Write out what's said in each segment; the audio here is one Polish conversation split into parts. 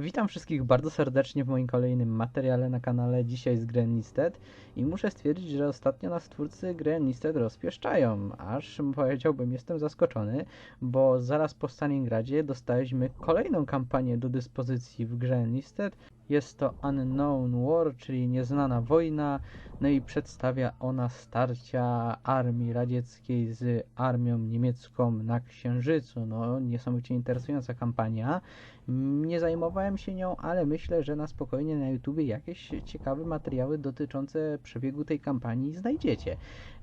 Witam wszystkich bardzo serdecznie w moim kolejnym materiale na kanale dzisiaj z gry Enlisted i muszę stwierdzić, że ostatnio nas twórcy gry Enlisted rozpieszczają, aż powiedziałbym jestem zaskoczony, bo zaraz po Stalingradzie dostaliśmy kolejną kampanię do dyspozycji w grze Enlisted. Jest to Unknown War, czyli nieznana wojna, no i przedstawia ona starcia armii radzieckiej z armią niemiecką na Księżycu. No, niesamowicie interesująca kampania. Nie zajmowałem się nią, ale myślę, że na spokojnie na YouTubie jakieś ciekawe materiały dotyczące przebiegu tej kampanii znajdziecie.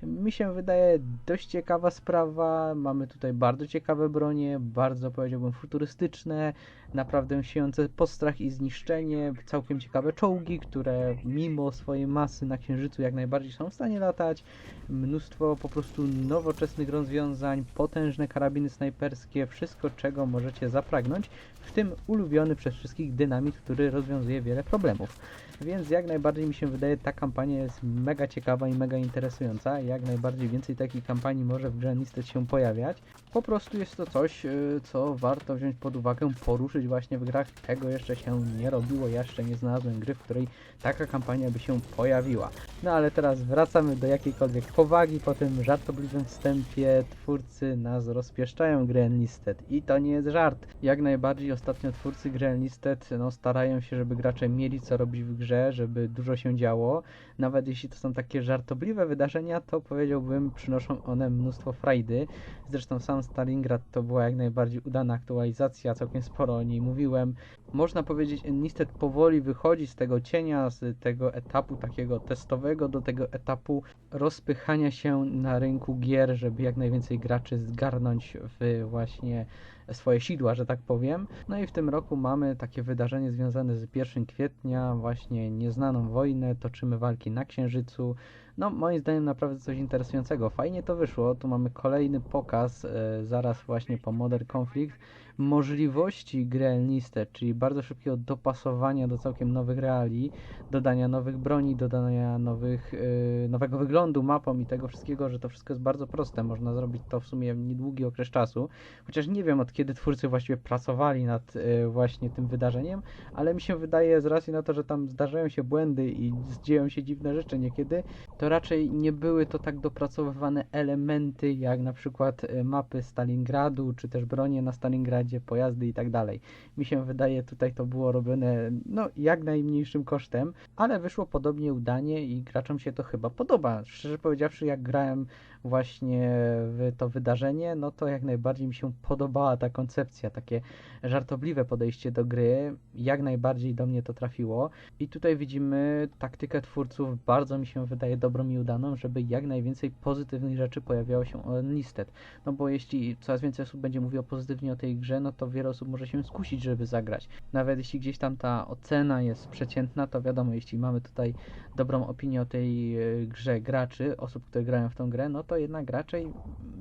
Mi się wydaje dość ciekawa sprawa. Mamy tutaj bardzo ciekawe bronie, bardzo powiedziałbym futurystyczne, naprawdę siejące postrach i zniszczenie, całkiem ciekawe czołgi, które mimo swojej masy na księżycu jak najbardziej są w stanie latać. Mnóstwo po prostu nowoczesnych rozwiązań, potężne karabiny snajperskie, wszystko czego możecie zapragnąć, w tym ulubiony przez wszystkich dynamit, który rozwiązuje wiele problemów. Więc jak najbardziej mi się wydaje, ta kampania jest mega ciekawa i mega interesująca. Jak najbardziej więcej takich kampanii może w grze Listed się pojawiać. Po prostu jest to coś, y, co warto wziąć pod uwagę, poruszyć właśnie w grach. Tego jeszcze się nie robiło, jeszcze nie znalazłem gry, w której taka kampania by się pojawiła. No ale teraz wracamy do jakiejkolwiek powagi. Po tym żartobliwym wstępie twórcy nas rozpieszczają gry Enlisted. I to nie jest żart. Jak najbardziej ostatnio twórcy gry Enlisted no, starają się, żeby gracze mieli co robić w grze, żeby dużo się działo. Nawet jeśli to są takie żartobliwe wydarzenia, to powiedziałbym przynoszą one mnóstwo frajdy. Zresztą sam Stalingrad to była jak najbardziej udana aktualizacja, całkiem sporo o niej mówiłem. Można powiedzieć, Enlisted powoli wychodzi z tego cienia, z tego etapu takiego testowego do tego etapu rozpychania się na rynku gier, żeby jak najwięcej graczy zgarnąć w właśnie swoje sidła, że tak powiem. No i w tym roku mamy takie wydarzenie związane z 1 kwietnia, właśnie nieznaną wojnę, toczymy walki na Księżycu. No, moim zdaniem naprawdę coś interesującego. Fajnie to wyszło. Tu mamy kolejny pokaz, e, zaraz właśnie po Modern Conflict, możliwości gry Enlisted, czyli bardzo szybkiego dopasowania do całkiem nowych reali, dodania nowych broni, dodania nowych, e, nowego wyglądu mapom i tego wszystkiego, że to wszystko jest bardzo proste. Można zrobić to w sumie w niedługi okres czasu. Chociaż nie wiem od kiedy twórcy właściwie pracowali nad e, właśnie tym wydarzeniem, ale mi się wydaje z racji na to, że tam zdarzają się błędy i dzieją się dziwne rzeczy niekiedy, to raczej nie były to tak dopracowywane elementy jak na przykład e, mapy Stalingradu, czy też bronie na Stalingradzie, pojazdy i tak dalej. Mi się wydaje tutaj to było robione no jak najmniejszym kosztem, ale wyszło podobnie udanie i graczom się to chyba podoba. Szczerze powiedziawszy, jak grałem właśnie w to wydarzenie, no to jak najbardziej mi się podobała ta koncepcja, takie żartobliwe podejście do gry, jak najbardziej do mnie to trafiło. I tutaj widzimy taktykę twórców, bardzo mi się wydaje dobrą i udaną, żeby jak najwięcej pozytywnych rzeczy pojawiało się o Enlisted. No bo jeśli coraz więcej osób będzie mówiło pozytywnie o tej grze, no to wiele osób może się skusić, żeby zagrać. Nawet jeśli gdzieś tam ta ocena jest przeciętna, to wiadomo, jeśli mamy tutaj dobrą opinię o tej e, grze graczy, osób, które grają w tą grę, no to jednak raczej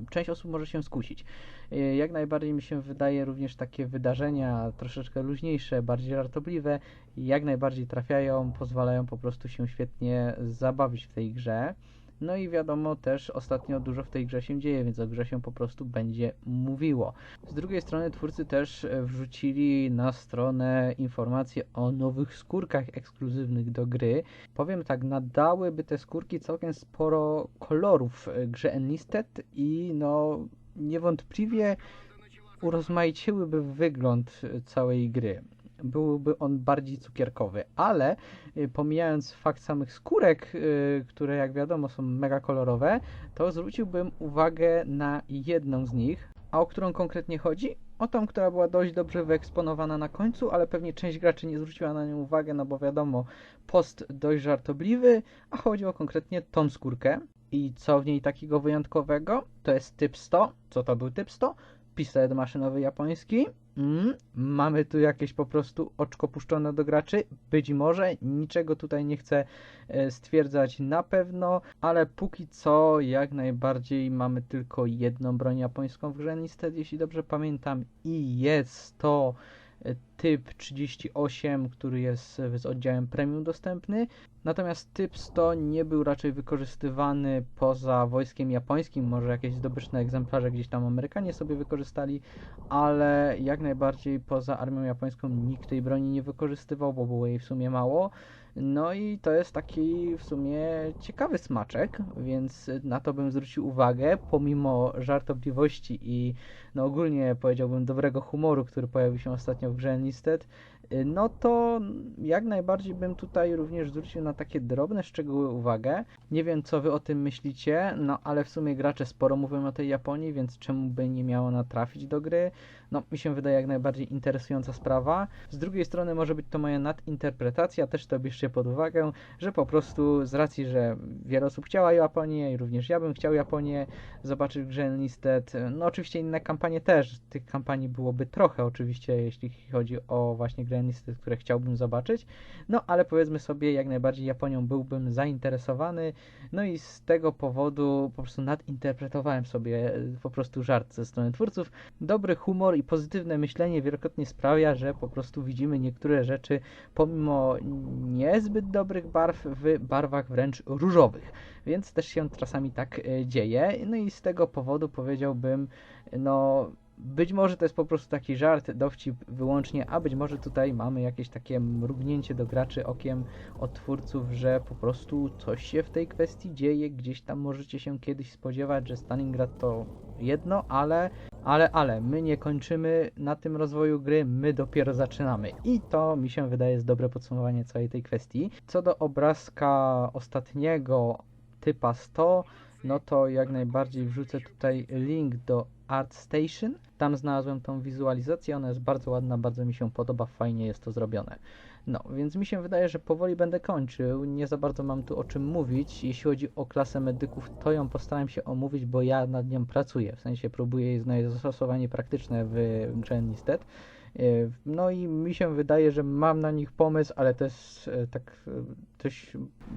część osób może się skusić. E, jak najbardziej mi się wydaje również takie wydarzenia troszeczkę luźniejsze, bardziej żartobliwe, jak najbardziej trafiają, pozwalają po prostu się świetnie zabawić w tej grze. No i wiadomo też ostatnio dużo w tej grze się dzieje, więc o grze się po prostu będzie mówiło. Z drugiej strony twórcy też e, wrzucili na stronę informacje o nowych skórkach ekskluzywnych do gry. Powiem tak, nadałyby te skórki całkiem sporo kolorów e, grze Enlisted i no niewątpliwie urozmaiciłyby wygląd e, całej gry byłby on bardziej cukierkowy, ale y, pomijając fakt samych skórek, y, które jak wiadomo są mega kolorowe, to zwróciłbym uwagę na jedną z nich, a o którą konkretnie chodzi? O tą, która była dość dobrze wyeksponowana na końcu, ale pewnie część graczy nie zwróciła na nią uwagę, no bo wiadomo, post dość żartobliwy, a chodziło konkretnie tą skórkę. I co w niej takiego wyjątkowego? To jest typ 100. Co to był typ 100? Pistolet maszynowy japoński. Mm, mamy tu jakieś po prostu oczko puszczone do graczy? Być może, niczego tutaj nie chcę e, stwierdzać na pewno, ale póki co jak najbardziej mamy tylko jedną broń japońską w grze Listed, jeśli dobrze pamiętam i jest to typ 38, który jest z oddziałem premium dostępny. Natomiast typ 100 nie był raczej wykorzystywany poza wojskiem japońskim, może jakieś zdobyczne egzemplarze gdzieś tam Amerykanie sobie wykorzystali, ale jak najbardziej poza armią japońską nikt tej broni nie wykorzystywał, bo było jej w sumie mało. No i to jest taki w sumie ciekawy smaczek, więc na to bym zwrócił uwagę, pomimo żartobliwości i no ogólnie powiedziałbym dobrego humoru, który pojawił się ostatnio w grze Enlisted, no to jak najbardziej bym tutaj również zwrócił na takie drobne szczegóły uwagę. Nie wiem co wy o tym myślicie, no ale w sumie gracze sporo mówią o tej Japonii, więc czemu by nie miało ona trafić do gry? No mi się wydaje jak najbardziej interesująca sprawa. Z drugiej strony może być to moja nadinterpretacja, też to bierzcie pod uwagę, że po prostu z racji, że wiele osób chciała Japonię i również ja bym chciał Japonię zobaczyć w grze Enlisted, no oczywiście inne kampanie też, tych kampanii byłoby trochę oczywiście, jeśli chodzi o właśnie grę Enlisted, które chciałbym zobaczyć, no ale powiedzmy sobie, jak najbardziej Japonią byłbym zainteresowany, no i z tego powodu po prostu nadinterpretowałem sobie e, po prostu żart ze strony twórców. Dobry humor i pozytywne myślenie wielokrotnie sprawia, że po prostu widzimy niektóre rzeczy pomimo niezbyt dobrych barw w barwach wręcz różowych, więc też się czasami tak e, dzieje, no i z tego powodu powiedziałbym, no być może to jest po prostu taki żart, dowcip wyłącznie, a być może tutaj mamy jakieś takie mrugnięcie do graczy okiem od twórców, że po prostu coś się w tej kwestii dzieje, gdzieś tam możecie się kiedyś spodziewać, że Stalingrad to jedno, ale, ale, ale, my nie kończymy na tym rozwoju gry, my dopiero zaczynamy i to mi się wydaje jest dobre podsumowanie całej tej kwestii. Co do obrazka ostatniego typa 100, no to jak najbardziej wrzucę tutaj link do ArtStation. Tam znalazłem tą wizualizację, ona jest bardzo ładna, bardzo mi się podoba, fajnie jest to zrobione. No, więc mi się wydaje, że powoli będę kończył. Nie za bardzo mam tu o czym mówić. Jeśli chodzi o klasę medyków, to ją postaram się omówić, bo ja nad nią pracuję. W sensie próbuję jej znaleźć zastosowanie praktyczne w Enlisted. Yy, No i mi się wydaje, że mam na nich pomysł, ale to jest e, tak e, dość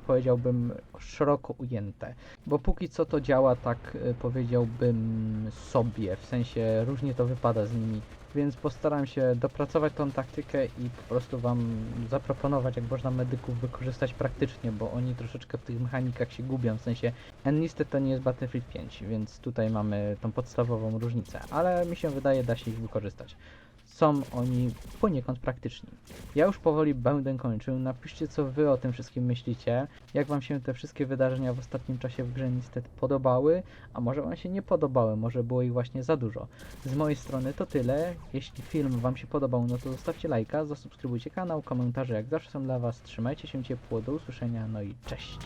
powiedziałbym szeroko ujęte. Bo póki co to działa tak e, powiedziałbym sobie, w sensie różnie to wypada z nimi. Więc postaram się dopracować tą taktykę i po prostu wam zaproponować, jak można medyków wykorzystać praktycznie, bo oni troszeczkę w tych mechanikach się gubią, w sensie Enlisted to nie jest Battlefield 5, więc tutaj mamy tą podstawową różnicę, ale mi się wydaje da się ich wykorzystać są oni poniekąd praktyczni. Ja już powoli będę kończył. Napiszcie, co wy o tym wszystkim myślicie. Jak wam się te wszystkie wydarzenia w ostatnim czasie w grze niestety podobały, a może wam się nie podobały, może było ich właśnie za dużo. Z mojej strony to tyle. Jeśli film wam się podobał, no to zostawcie lajka, zasubskrybujcie kanał, komentarze jak zawsze są dla was. Trzymajcie się ciepło, do usłyszenia, no i cześć.